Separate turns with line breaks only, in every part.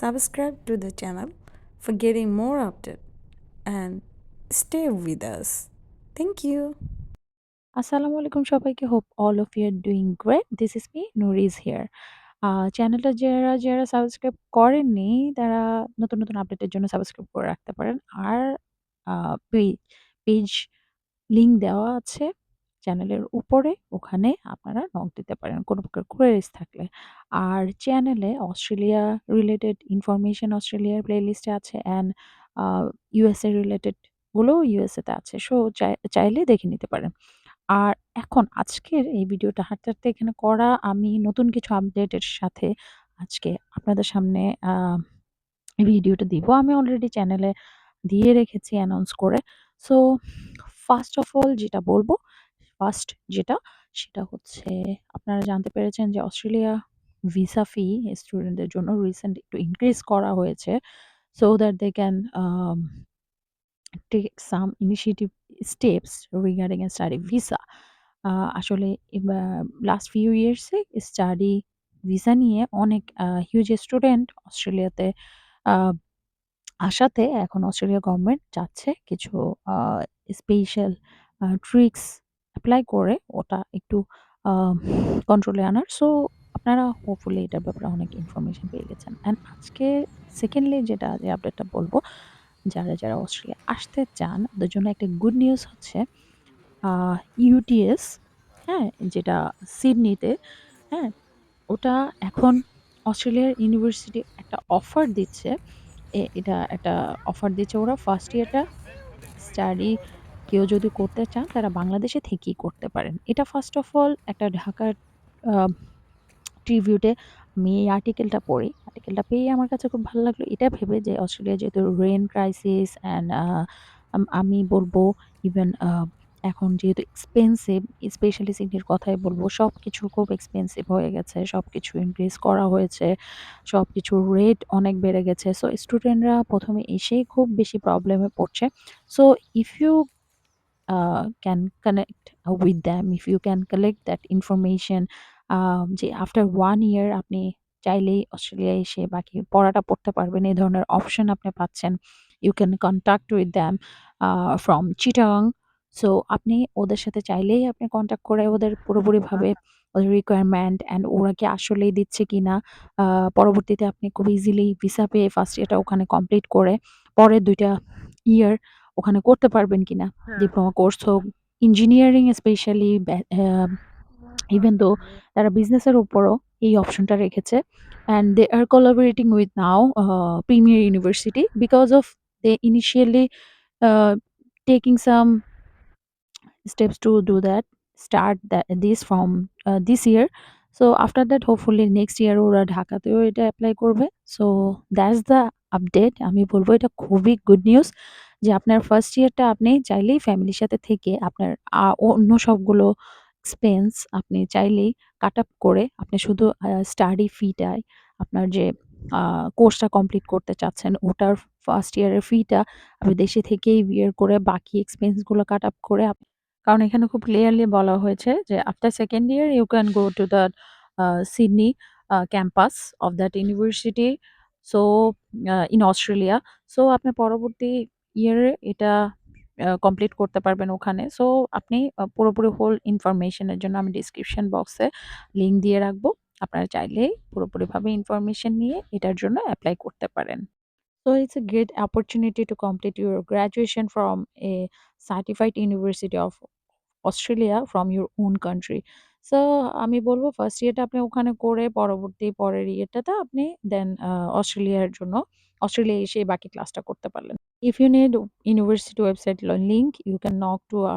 subscribe to the channel for getting more update and stay with us. Thank you.
আসসালামু আলাইকুম সবাইকে। Hope all of you doing great this is me Nuriz here চ্যানেলটা যারা যারা subscribe করেননি, তারা নতুন নতুন আপডেটের জন্য সাবস্ক্রাইব করে রাখতে পারেন। আর পেজ লিংক দেওয়া আছে। চ্যানেলের উপরে ওখানে আপনারা নক দিতে পারেন কোনো প্রকার কোয়ারিজ থাকলে আর চ্যানেলে অস্ট্রেলিয়া রিলেটেড ইনফরমেশন অস্ট্রেলিয়ার প্লেলিস্টে আছে অ্যান্ড ইউএসএ রিলেটেড গুলোও ইউএসএতে আছে সো চাইলে দেখে নিতে পারেন আর এখন আজকের এই ভিডিওটা হাঁটতে, হাঁটতে এখানে করা আমি নতুন কিছু আপডেটের সাথে আজকে আপনাদের সামনে ভিডিওটা দিব। আমি অলরেডি চ্যানেলে দিয়ে রেখেছি অ্যানাউন্স করে। সো ফার্স্ট অফ অল যেটা বলব, ফার্স্ট যেটা, সেটা হচ্ছে আপনারা জানতে পেরেছেন যে অস্ট্রেলিয়া ভিসা ফি স্টুডেন্টদের জন্য রিসেন্ট একটু ইনক্রিজ করা হয়েছে। So that they can take some initiative steps regarding a study visa আসলে লাস্ট ফিউ ইয়ার্সে স্টাডি ভিসা নিয়ে অনেক হিউজ স্টুডেন্ট অস্ট্রেলিয়াতে আসাতে এখন অস্ট্রেলিয়া গভর্নমেন্ট চাচ্ছে কিছু স্পেশাল আ ট্রিকস এপ্লাই করে ওটা একটু কন্ট্রোলে আনার। সো আপনারা হোপফুলি এটার ব্যাপারে অনেক ইনফরমেশন পেয়ে গেছেন। অ্যান্ড আজকে সেকেন্ডলি যেটা যে আপডেটটা বলব যারা, যারা অস্ট্রেলিয়া আসতে চান ওদের জন্য একটা গুড নিউজ হচ্ছে ইউটিএস, হ্যাঁ? যেটা সিডনিতে, হ্যাঁ? ওটা এখন অস্ট্রেলিয়ার ইউনিভার্সিটি একটা অফার দিচ্ছে। এটা একটা অফার দিচ্ছে ওরা ফার্স্ট ইয়ারটা স্টাডি কেউ যদি করতে চান, তারা বাংলাদেশে থেকেই করতে পারেন। এটা ফার্স্ট অফ অল একটা ঢাকার আ ট্রিবিউটে আমি এই আর্টিকেলটা পড়ি। আর্টিকেলটা পেয়ে আমার কাছে খুব ভালো লাগল এটা ভেবে যে অস্ট্রেলিয়া যেহেতু রেন ক্রাইসিস অ্যান্ড আমি বলব ইভেন এখন যেহেতু এক্সপেনসিভ স্পেশালি সিডনির কথাই বলব সব কিছু খুব এক্সপেন্সিভ হয়ে গেছে। সব কিছু ইনক্রিজ করা হয়েছে। সবকিছুর রেট অনেক বেড়ে গেছে। সো স্টুডেন্টরা প্রথমে এসেই খুব বেশি প্রবলেমে পড়ছে। So if you uh can connect with them, if you can collect that information uh যে আফটার 1 ইয়ার আপনি চাইলেই অস্ট্রেলিয়ায় এসে বাকি পড়াটা পড়তে পারবেন। এই ধরনের অপশন আপনি পাচ্ছেন। You can contact with them from Chittagong. So আপনি ওদের সাথে চাইলেই আপনি কনট্যাক্ট করে ওদের পুরোপুরিভাবে ওদের রিকোয়ারমেন্ট অ্যান্ড ওরা কি আসলেই দিচ্ছে কিনা আ পরবর্তীতে আপনি খুব ইজিলি ভিসা পেয়ে ফার্স্ট ইয়ারটা ওখানে কমপ্লিট করে পরের ২ টা ইয়ার ওখানে করতে পারবেন কিনা। ডিপ্লোমা কোর্স হোক, ইঞ্জিনিয়ারিং স্পেশালি ইভেন দো তারা বিজনেসের উপরও এই অপশনটা রেখেছে। And they are collaborating with now premier university because of they initially taking some steps to do that start that this from uh, this year. So after that hopefully next year ওরা ঢাকাতেও এটা apply করবে। So that's the update আমি বলব এটা খুবই good news যে আপনার first ইয়ারটা আপনি চাইলেই ফ্যামিলির সাথে থেকে আপনার অন্য সবগুলো এক্সপেন্স আপনি চাইলেই কাট আপ করে আপনি শুধু স্টাডি ফিটাই আপনার যে কোর্সটা কমপ্লিট করতে চাচ্ছেন, ওটার ফার্স্ট ইয়ারের ফিটা আপনি দেশে থেকেই বিয়ার করে বাকি এক্সপেন্সগুলো কাট আপ করে কারণ এখানে খুব ক্লিয়ারলি বলা হয়েছে যে after second year you can go to the Sydney campus of that university so in Australia. So আপনি পরবর্তী ইয়ারে এটা কমপ্লিট করতে পারবেন ওখানে। সো আপনি পুরোপুরি হোল ইনফরমেশন এর জন্য আমি ডেসক্রিপশন বক্সে লিংক দিয়ে রাখব। আপনারা চাইলেই পুরোপুরিভাবে ইনফরমেশন নিয়ে এটার জন্য অ্যাপ্লাই করতে পারেন। So, it's a great opportunity to complete your graduation from a certified university of Australia from your own country so আমি বলব ফার্স্ট ইয়ারটা আপনি ওখানে করে পরবর্তী পরের ইয়েরটাতে আপনি দেন অস্ট্রেলিয়ার জন্য অস্ট্রেলিয়া এসে বাকি ক্লাসটা করতে পারলেন। If you need university website link you can knock to uh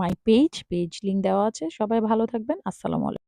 my page, page link দেওয়া আছে। সবাই ভালো থাকবেন। আসসালামু আলাইকুম।